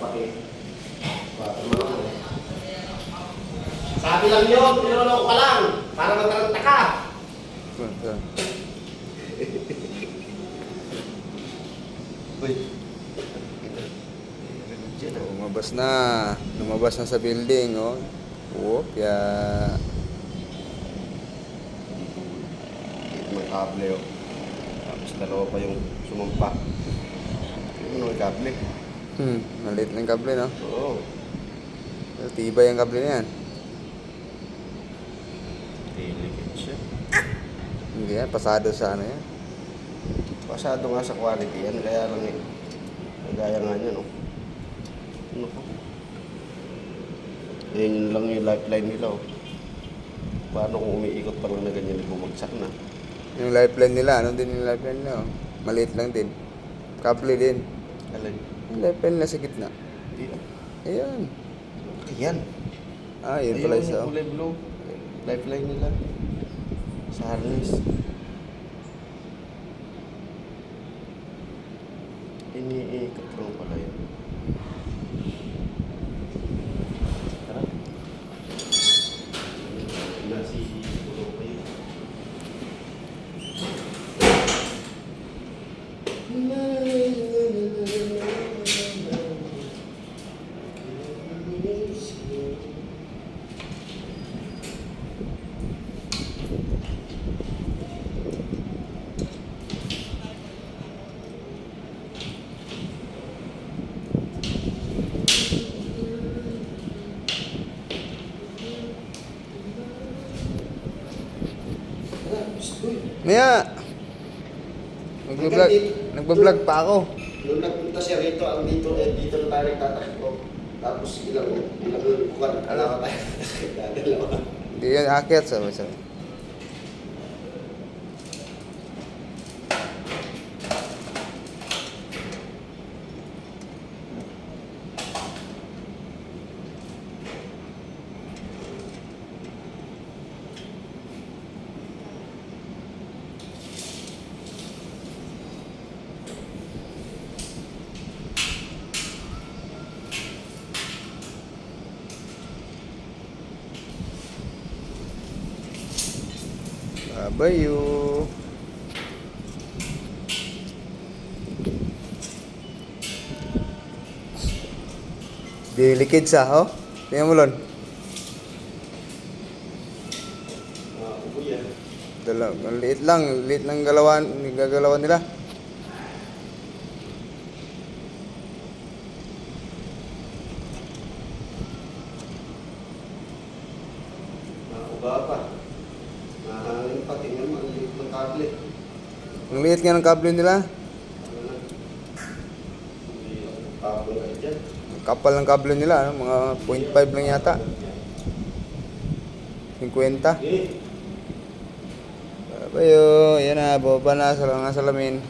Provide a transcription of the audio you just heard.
paki. Bata mo lang. Sabi lang yun, tinulong ka lang. Para mataranta ka. Uy. Lumabas na. Lumabas na sa building, oh. Oo, kaya... May kable oh. Tapos dalawa pa yung sumampa. Ano may kable? Hmm, maliit lang yung kable, no? Oo. Pero Tibay ang kable na yan. Delicate siya. Hindi yan, pasado sa ano yan. Pasado nga sa quality yan, kaya lang eh. Kagaya nga niya, no? Ano ko? Yan yun lang yung lifeline nila, oh. Paano kung umiikot pa lang na ganyan, bumagsak na? Yung lifeline nila, ano din yung lifeline nila, oh. Maliit lang din. Kable din. Alin? Lifeline nila sa gitna. Ah. Ayan. Ayan. Ah, yun pala isa. yung oh. kulay blue. Lifeline nila. Sa harness. Iniikot lang pala yun. Tara. Nasi ulo pa yun. Maya! Nagbablog, nagbablog pa ako. Nung nagpunta siya rito, ang dito, eh, dito na tayo nagtatakbo. Tapos ilang, ilang buwan, alawa tayo nagdadalawa. Hindi yan akyat sa sa. Babayo. Delicate sa, oh. Tingnan mo, Lon. Dala, liit lang, liit lang galawan, gagalawan nila. Nauga pa. Nahangin pa, tingnan mo, ang liit ng kable. Ang liit nga ng kable nila. Ang kapal ng kable nila, ano? mga 0.5 lang yata. 50. Eh, Babayo, yan na, baba na salamin.